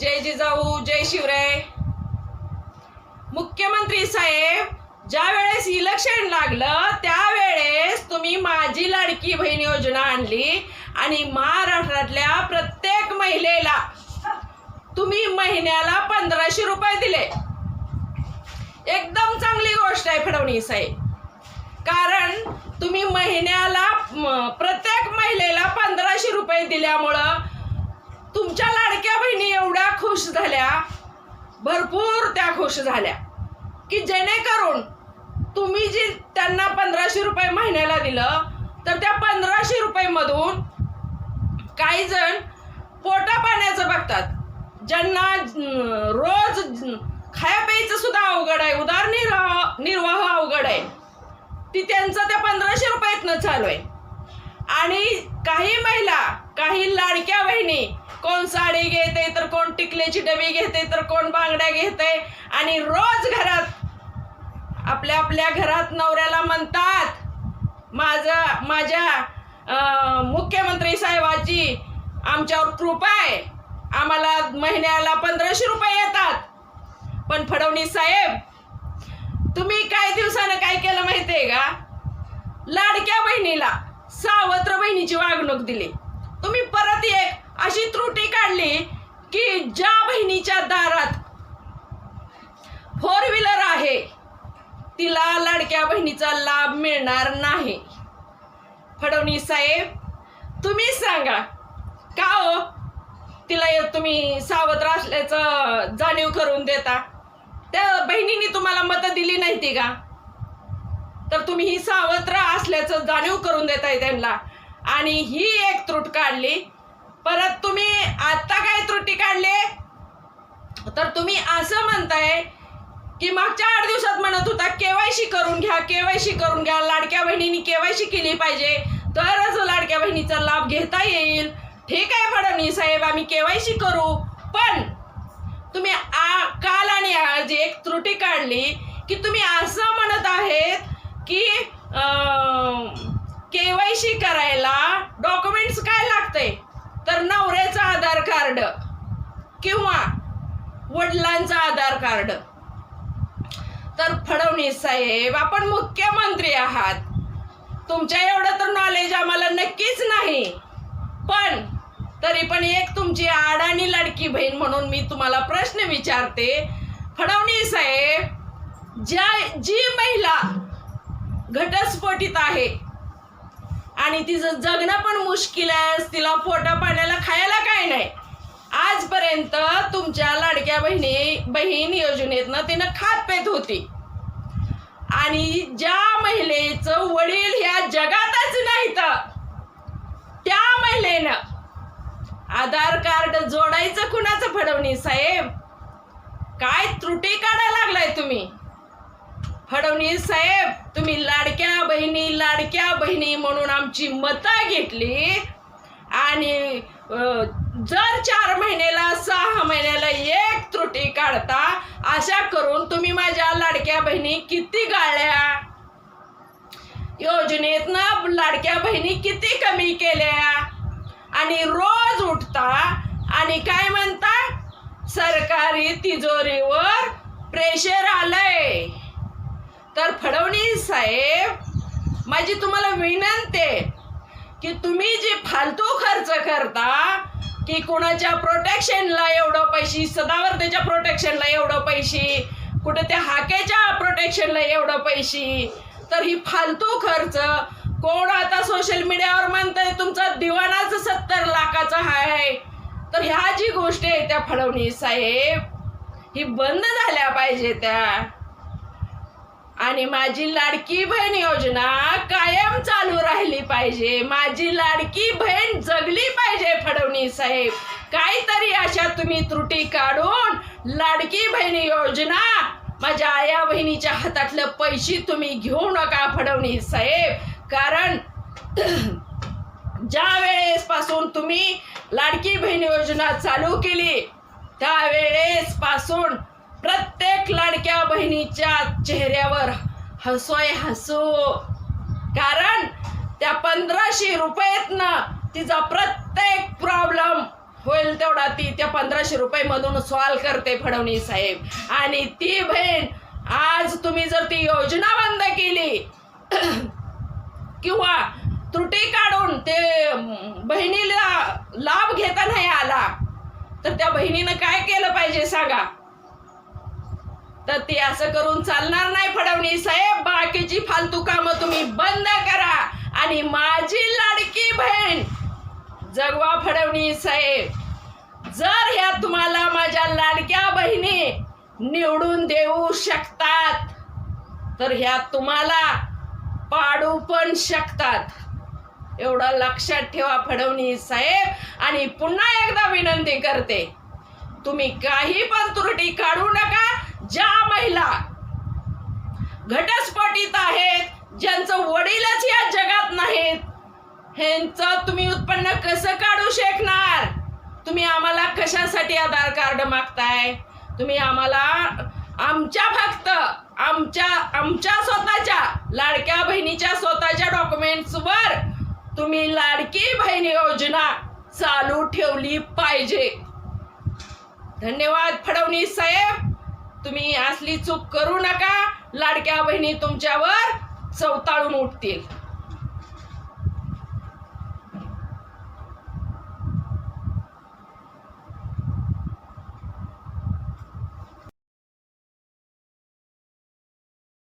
जय जिजाऊ जय शिवराय मुख्यमंत्री साहेब ज्या वेळेस इलेक्शन लागलं त्यावेळेस तुम्ही माझी लाडकी बहीण योजना आणली आणि महाराष्ट्रातल्या प्रत्येक महिलेला तुम्ही महिन्याला पंधराशे रुपये दिले. एकदम चांगली गोष्ट आहे फडवणी साहेब. कारण तुम्ही महिन्याला प्रत्येक महिलेला पंधराशे रुपये दिल्यामुळं तुमच्या लाडक्या बहिणी एवढ्या खुश झाल्या. भरपूर त्या खुश झाल्या. की जेणेकरून तुम्ही जी त्यांना पंधराशे रुपये महिन्याला दिलं तर त्या पंधराशे रुपयेमधून काही जण पोटा पाण्याचं बघतात. ज्यांना रोज खाया प्यायचं सुद्धा अवघड आहे. उदारनिर्वाह निर्वाह अवघड आहे. ती त्यांचं त्या पंधराशे रुपयातनं चालू आहे. आणि काही महिला काही लाडक्या बहिणी कोण साडी घेते तर कोण टिकल्याची डबी घेते तर कोण बांगड्या घेते? आणि रोज घरात आपल्या आपल्या घरात नवऱ्याला म्हणतात माझं माझ्या मुख्यमंत्री साहेबाची आमच्यावर कृपा आहे. आम्हाला महिन्याला पंधराशे रुपये येतात. पण फडणवीस साहेब तुम्ही काही दिवसानं काय केलं माहिती आहे का? लाडक्या बहिणीला सावत्र बहिणीची वागणूक दिली. तुम्ही परत एक अशी त्रुटी काढली की ज्या बहिणीच्या दारात फोर व्हीलर आहे तिला लाडक्या बहिणीचा लाभ मिळणार नाही. फडणवीस साहेब तुम्ही सांगा का हो? तिला तुम्ही सावत्र असल्याचं जाणीव करून देता. त्या बहिणीने तुम्हाला मतं दिली नाही ती का? तर तुम्ही ही सावत्र असल्याचं जाणीव करून देताय त्यांना. आणि ही एक त्रुट काढली परत तुम्ही आता काय त्रुटी काढले? तर तुम्ही असं म्हणताय की मागच्या आठ दिवसात म्हणत होता केवायसी करून घ्या केवायसी करून घ्या लाडक्या बहिणींनी केवायसी केली पाहिजे तरच लाडक्या बहिणीचा लाभ घेता येईल. ठीक आहे फडणवीस साहेब आम्ही केवायसी करू. पण तुम्ही आ काल आणि आज एक त्रुटी काढली की तुम्ही असं म्हणत आहेत की केवायसी करायला डॉक्युमेंट्स काय लागतंय? तर नवऱ्याचं आधार कार्ड किंवा वडिलांचं आधार कार्ड. तर फडणवीस साहेब आपण मुख्यमंत्री आहात. तुमच्या एवढं तर नॉलेज आम्हाला नक्कीच नाही. पण तरी पण एक तुमची आडाणी लाडकी बहीण म्हणून मी तुम्हाला प्रश्न विचारते. फडणवीस साहेब ज्या जी महिला घटस्फोटित आहे आणि तिचं जगणं पण मुश्किल आहे. तिला पोटा पाण्याला खायला काय नाही. आजपर्यंत तुमच्या लाडक्या बहिणी बहीण योजनेतनं तिनं खात पेत होती. आणि ज्या महिलेचं वडील ह्या जगातच नाही तर त्या महिलेनं आधार कार्ड जोडायचं कुणाचं फडवणी साहेब? काय त्रुटी काढायला लागलाय तुम्ही? फडणवीस साहेब तुम्ही लाडक्या बहिणी लाडक्या बहिणी म्हणून आमची मतं घेतली. आणि जर चार महिन्याला सहा महिन्याला एक त्रुटी काढता अशा करून तुम्ही माझ्या लाडक्या बहिणी किती गाळल्या? योजनेतनं लाडक्या बहिणी किती कमी केल्या? आणि रोज उठता आणि काय म्हणता? सरकारी तिजोरीवर प्रेशर आलंय. तर फडणवीस साहेब माझी तुम्हाला विनंती आहे की तुम्ही जे फालतू खर्च करता की कोणाच्या प्रोटेक्शनला एवढं पैसे त्याच्या प्रोटेक्शनला एवढं पैसे कुठं त्या हाकेच्या प्रोटेक्शनला एवढं पैसे तर ही फालतू खर्च कोण आता सोशल मीडियावर म्हणतंय तुमचा दिवाणाच सत्तर लाखाचा आहे तर ह्या जी गोष्टी आहेत त्या फडवणी साहेब ही बंद झाल्या पाहिजे त्या. आणि माझी लाडकी बहीण योजना कायम चालू राहिली पाहिजे. माझी लाडकी बहीण जगली पाहिजे फडणवीस साहेब. काहीतरी अशा तुम्ही त्रुटी काढून लाडकी बहीण योजना माझ्या आया बहिणीच्या हातातलं पैसे तुम्ही घेऊ नका फडणवीस साहेब. कारण ज्या वेळेस पासून तुम्ही लाडकी बहीण योजना चालू केली त्यावेळेस पासून प्रत्येक लाडक्या बहिणीच्या चेहऱ्यावर हसोय हसू. कारण त्या पंधराशे रुपयेतनं तिचा प्रत्येक प्रॉब्लेम होईल तेवढा ती त्या पंधराशे रुपयेमधून सॉल्व करते फडणवीस साहेब. आणि ती बहीण आज तुम्ही जर ती योजना बंद केली किंवा त्रुटी काढून ते बहिणीला लाभ घेता नाही आला तर त्या बहिणीनं काय केलं पाहिजे सांगा? तर ते असं करून चालणार नाही फडणवीस साहेब. बाकीची फालतू कामं तुम्ही बंद करा. आणि माझी लाडकी बहीण जगवा फडणवीस साहेब. जर ह्या तुम्हाला माझ्या लाडक्या बहिणी निवडून देऊ शकतात तर ह्या तुम्हाला पाडू पण शकतात. एवढं लक्षात ठेवा फडणवीस साहेब. आणि पुन्हा एकदा विनंती करते तुम्ही काही पण त्रुटी काढू नका. ज्या महिला घटस्फोटीत आहेत ज्यांचं वडीलच या जगात नाहीत ह्यांचं तुम्ही उत्पन्न कसं काढू शकणार? तुम्ही आम्हाला कशासाठी आधार कार्ड मागताय? तुम्ही आम्हाला आमच्या फक्त आमच्या आमच्या स्वतःच्या लाडक्या बहिणीच्या स्वतःच्या डॉक्युमेंट्सवर तुम्ही लाडकी बहीण योजना चालू ठेवली पाहिजे. धन्यवाद फडणवीस साहेब. तुम्ही असली चूक करू नका. लाडक्या बहिणी तुमच्यावर चवताळून उठतील.